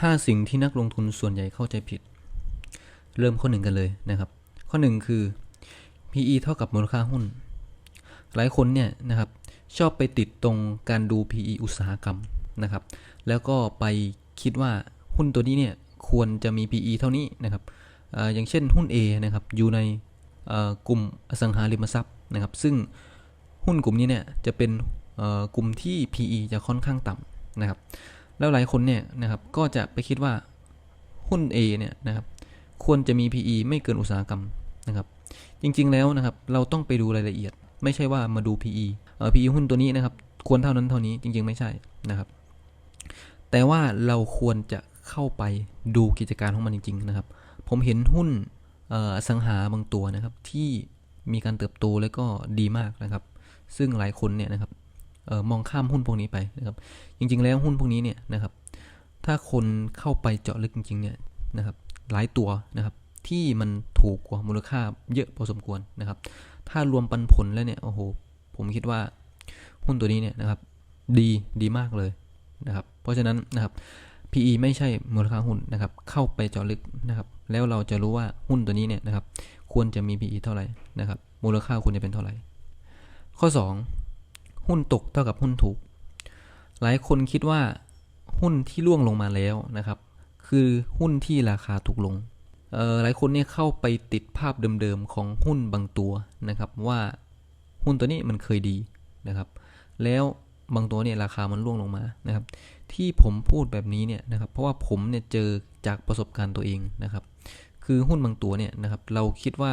5 สิ่งที่นักลงทุนส่วนใหญ่เข้าใจผิด เริ่มข้อหนึ่งกันเลยนะครับ ข้อหนึ่งคือ PE เท่ากับมูลค่าหุ้น หลายคนเนี่ยนะครับชอบไปติดตรงการดู PE อุตสาหกรรมนะครับ แล้วก็ไปคิดว่าหุ้นตัวนี้เนี่ยควรจะมี PE เท่านี้นะครับออย่างเช่นหุ้น A นะครับอยู่ในกลุ่มอสังหาริมทรัพย์นะครับ ซึ่งหุ้นกลุ่มนี้เนี่ยจะเป็นกลุ่มที่ PE จะค่อนข้างต่ำนะครับ แล้วหลายคนเนี่ยนะครับก็จะไปคิดว่าหุ้น A เนี่ยนะครับควรจะมี PE ไม่เกินอุตสาหกรรมนะครับ จริงๆแล้วนะครับเราต้องไปดูรายละเอียด ไม่ใช่ว่ามาดู PE เอ่อ PE หุ้นตัวนี้นะครับ ควรเท่านั้นเท่านี้จริง ๆ ไม่ใช่นะครับ แต่ว่าเราควรจะเข้าไปดูกิจการของมันจริง ๆ นะครับ ผมเห็นหุ้นอสังหาบางตัวนะครับที่มีการเติบโตแล้วก็ดีมากนะครับ ซึ่งหลายคนเนี่ยนะครับ ออมองข้ามหุ้นพวกนี้ไปนะครับ จริง ๆ แล้วหุ้นพวกนี้เนี่ยนะครับ ถ้าคนเข้าไปเจาะลึกจริง ๆ เนี่ยนะครับ หลายตัวนะครับ ที่มันถูกกว่ามูลค่าเยอะพอสมควรนะครับ ถ้ารวมปันผลแล้วเนี่ยโอ้โหผมคิดว่าหุ้นตัวนี้เนี่ยนะครับดีดีมากเลยนะครับ เพราะฉะนั้นนะครับ PE ไม่ใช่มูลค่าหุ้นนะครับ เข้าไปเจาะลึกนะครับ แล้วเราจะรู้ว่าหุ้นตัวนี้เนี่ยนะครับ ควรจะมี PE เท่าไหร่นะครับ มูลค่าควรจะเป็นเท่าไหร่ ข้อ 2 หุ้นตกเท่ากับหุ้นถูก หลายคนคิดว่าหุ้นที่ร่วงลงมาแล้วนะครับ คือหุ้นที่ราคาถูกลงหลายคนเนี่ยเข้าไปติดภาพเดิมๆของหุ้นบางตัวนะครับ ว่าหุ้นตัวนี้มันเคยดีนะครับ แล้วบางตัวเนี่ยราคามันร่วงลงมานะครับ ที่ผมพูดแบบนี้เนี่ยนะครับเพราะว่าผมเนี่ยเจอจากประสบการณ์ตัวเองนะครับ คือหุ้นบางตัวเนี่ยนะครับ เราคิดว่า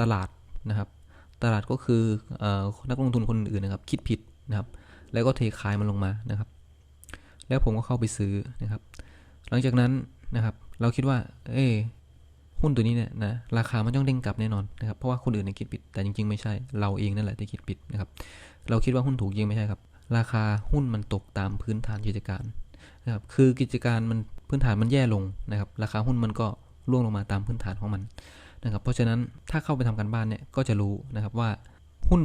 ตลาดนะครับ ตลาดก็คืออนักลงทุนคนอื่นนะครับ คิดผิดนะครับ แล้วก็เทขายมันลงมานะครับ แล้วผมก็เข้าไปซื้อนะครับ หลังจากนั้นนะครับ เราคิดว่า เอ้หุ้นตัวนี้เนี่ยนะราคามันต้องเด้งกลับแน่นอนนะครับเพราะว่าคนอื่นเนี่ยคิดผิดแต่จริงๆไม่ใช่เราเองนั่นแหละที่คิดผิดนะครับ เราคิดว่าหุ้นถูกจริงไม่ใช่ครับ ราคาหุ้นมันตกตามพื้นฐานกิจการนะครับคือกิจการมันพื้นฐานมันแย่ลงนะครับ ราคาหุ้นมันก็ร่วงลงมาตามพื้นฐานของมัน นะครับเพราะฉะนั้นถ้าเข้าไปทำการบ้านเนี่ยก็จะรู้นะครับว่าหุ้น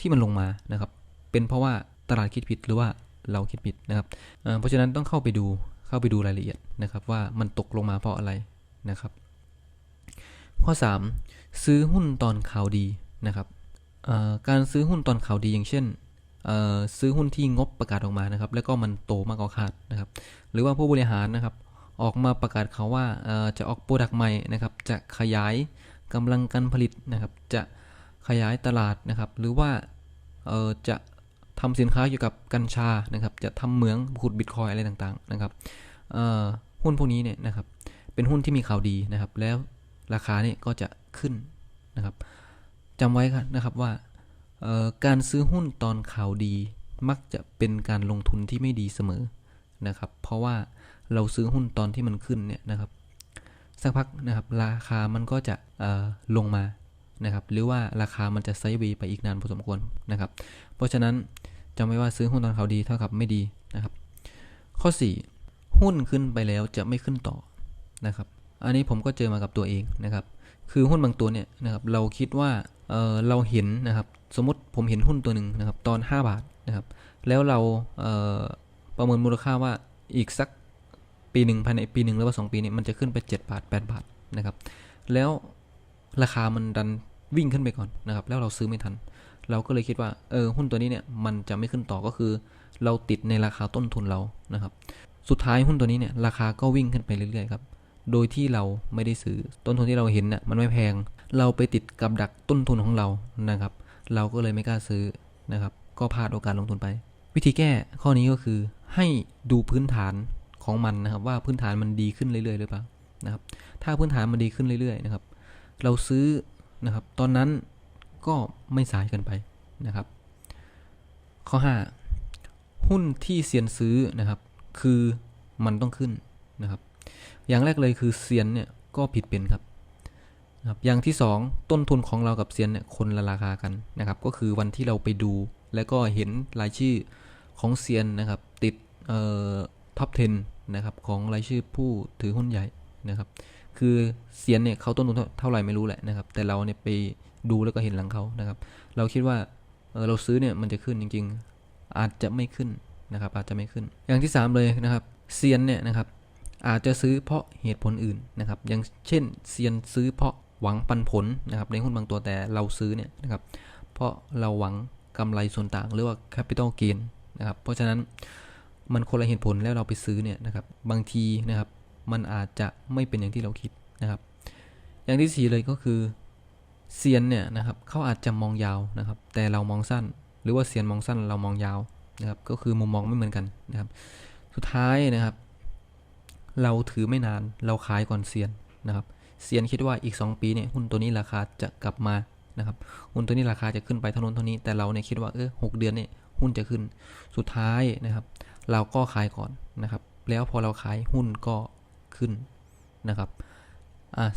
ที่มันลงมานะครับ เป็นเพราะว่าตลาดคิดผิดหรือว่าเราคิดผิดนะครับเเพราะฉะนั้นต้องเข้าไปดูเข้าไปดูรายละเอียดนะครับ ว่ามันตกลงมาเพราะอะไรนะครับ ข้อ 3 ซื้อหุ้นตอนข่าวดีนะครับการซื้อหุ้นตอนข่าวดีอย่างเช่นซื้อหุ้นที่งบประกาศออกมานะครับ แล้วก็มันโตมากกว่าคาดนะครับ หรือว่าผู้บริหารนะครับ ออกมาประกาศเขาว่าเอ่อจะออกโปรดักต์ใหม่นะครับ จะขยายกำลังการผลิตนะครับ จะขยายตลาดนะครับ หรือว่าจะทำสินค้าเกี่ยวกับกัญชานะครับ จะทำเหมืองขุดบิตคอยอะไรต่างๆนะครับอ่อหุ้นพวกนี้เนี่ยนะครับ เป็นหุ้นที่มีข่าวดีนะครับ แล้วราคาเนี่ยก็จะขึ้นนะครับจำไว้ครับนะครับว่าการซื้อหุ้นตอนข่าวดีมักจะเป็นการลงทุนที่ไม่ดีเสมอนะครับ เพราะว่า เราซื้อหุ้นตอนที่มันขึ้นเนี่ยนะครับ สักพักนะครับราคามันก็จะเออลงมานะครับ หรือว่าราคามันจะไซด์เวย์ไปอีกนานพอสมควรนะครับ เพราะฉะนั้นจำไว้ว่าซื้อหุ้นตอนเขาดีเท่ากับไม่ดีนะครับ ข้อ 4 หุ้นขึ้นไปแล้วจะไม่ขึ้นต่อนะครับ อันนี้ผมก็เจอมากับตัวเองนะครับ คือหุ้นบางตัวเนี่ยนะครับเราคิดว่าเออเราเห็นนะครับ สมมติผมเห็นหุ้นตัวหนึ่งนะครับ ตอน 5 บาทนะครับ แล้วเราเประเมินมูลค่าว่าอีกสัก ปีหนึ่งภายในปีหนึ่งหรือว่า2ปีนี้มันจะขึ้นไป 7 บาท 8 บาทนะครับ แล้วราคามันดันวิ่งขึ้นไปก่อนนะครับ แล้วเราซื้อไม่ทัน เราก็เลยคิดว่าเออหุ้นตัวนี้เนี่ยมันจะไม่ขึ้นต่อก็คือ เราติดในราคาต้นทุนเรานะครับ สุดท้ายหุ้นตัวนี้เนี่ยราคาก็วิ่งขึ้นไปเรื่อยๆครับโดยที่เราไม่ได้ซื้อต้นทุนที่เราเห็นน่ะมันไม่แพง เราไปติดกับดักต้นทุนของเรานะครับ เราก็เลยไม่กล้าซื้อนะครับ ก็พลาดโอกาสลงทุนไป วิธีแก้ข้อนี้ก็คือให้ดูพื้นฐาน ของมันนะครับ ว่าพื้นฐานมันดีขึ้นเรื่อยๆหรือเปล่านะครับ ถ้าพื้นฐานมันดีขึ้นเรื่อยๆนะครับ เราซื้อนะครับ ตอนนั้นก็ไม่สายเกินไปนะครับ ข้อ 5 หุ้นที่เซียนซื้อนะครับ คือมันต้องขึ้นนะครับ อย่างแรกเลยคือเซียนเนี่ยก็ผิดเป็นครับนะครับอย่างที่ 2 ต้นทุนของเรากับเซียนเนี่ยคนละราคากันนะครับ ก็คือวันที่เราไปดู แล้วก็เห็นรายชื่อของเซียนนะครับ ติดเอ่อท็อป10 นะครับของรายชื่อผู้ถือหุ้นใหญ่นะครับ คือเซียนเนี่ยเขาต้นทุนเท่าไหร่ไม่รู้แหละนะครับ แต่เราเนี่ยไปดูแล้วก็เห็นหลังเขานะครับ เราคิดว่าเเราซื้อเนี่ยมันจะขึ้นจริง ๆ อาจจะไม่ขึ้นนะครับ อาจจะไม่ขึ้น อย่างที่ 3 เลยนะครับเซียนเนี่ยนะครับอาจจะซื้อเพราะเหตุผลอื่นนะครับ อย่างเช่นเซียนซื้อเพราะหวังปันผลนะครับในหุ้นบางตัวแต่เราซื้อเนี่ยนะครับ เพราะเราหวังกำไรส่วนต่างหรือว่า capital gain นะครับ เพราะฉะนั้น มันคนละเหตุผลแล้วเราไปซื้อเนี่ยนะครับบางทีนะครับมันอาจจะไม่เป็นอย่างที่เราคิดนะครับ อย่างที่สี่เลยก็คือเซียนเนี่ยนะครับเขาอาจจะมองยาวนะครับ แต่เรามองสั้น หรือว่าเซียนมองสั้นเรามองยาวนะครับ ก็คือมุมมองไม่เหมือนกันนะครับ สุดท้ายนะครับ เราถือไม่นานเราขายก่อนเซียนนะครับเซียนคิดว่าอีก 2 ปีเนี่ยหุ้นตัวนี้ราคาจะกลับมานะครับหุ้นตัวนี้ราคาจะขึ้นไปเท่านั้นเท่านี้แต่เราเนี่ยคิดว่าเออหเดือนเนี่ยหุ้นจะขึ้นสุดท้ายนะครับ เราก็ขายก่อนนะครับ แล้วพอเราขายหุ้นก็ขึ้นนะครับ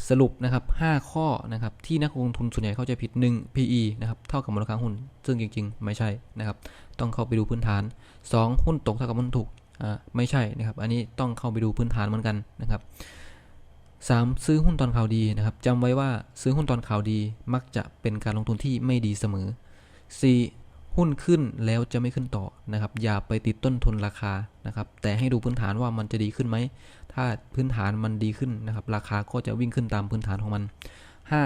สรุปนะครับ 5 ข้อนะครับที่นักลงทุนส่วนใหญ่เข้าใจผิด 1 PE นะครับเท่ากับมูลค่าหุ้น ซึ่งจริง ๆ ไม่ใช่นะครับ ต้องเข้าไปดูพื้นฐาน 2 หุ้นตกเท่ากับหุ้นถูกอ่าไม่ใช่นะครับ อันนี้ต้องเข้าไปดูพื้นฐานเหมือนกันนะครับ 3. ซื้อหุ้นตอนข่าวดีนะครับจำไว้ว่าซื้อหุ้นตอนข่าวดีมักจะเป็นการลงทุนที่ไม่ดีเสมอ 4. หุ้นขึ้นแล้วจะไม่ขึ้นต่อนะครับ อย่าไปติดต้นทุนราคานะครับ แต่ให้ดูพื้นฐานว่ามันจะดีขึ้นไหม ถ้าพื้นฐานมันดีขึ้นนะครับ ราคาก็จะวิ่งขึ้นตามพื้นฐานของมัน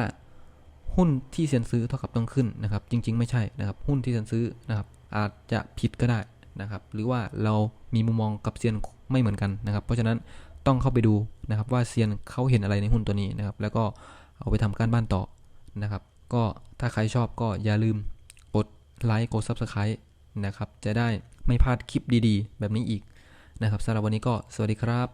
5. หุ้นที่เซียนซื้อเท่ากับต้องขึ้นนะครับ จริง ๆ ไม่ใช่นะครับ หุ้นที่เซียนซื้อนะครับ อาจจะผิดก็ได้นะครับ หรือว่าเรามีมุมมองกับเซียนไม่เหมือนกันนะครับ เพราะฉะนั้นต้องเข้าไปดูนะครับว่าเซียนเขาเห็นอะไรในหุ้นตัวนี้นะครับ แล้วก็เอาไปทำการบ้านต่อนะครับ ก็ถ้าใครชอบก็อย่าลืม ไลค์กด Subscribe นะครับ จะได้ไม่พลาดคลิปดีๆ แบบนี้อีกนะครับสำหรับวันนี้ก็สวัสดีครับ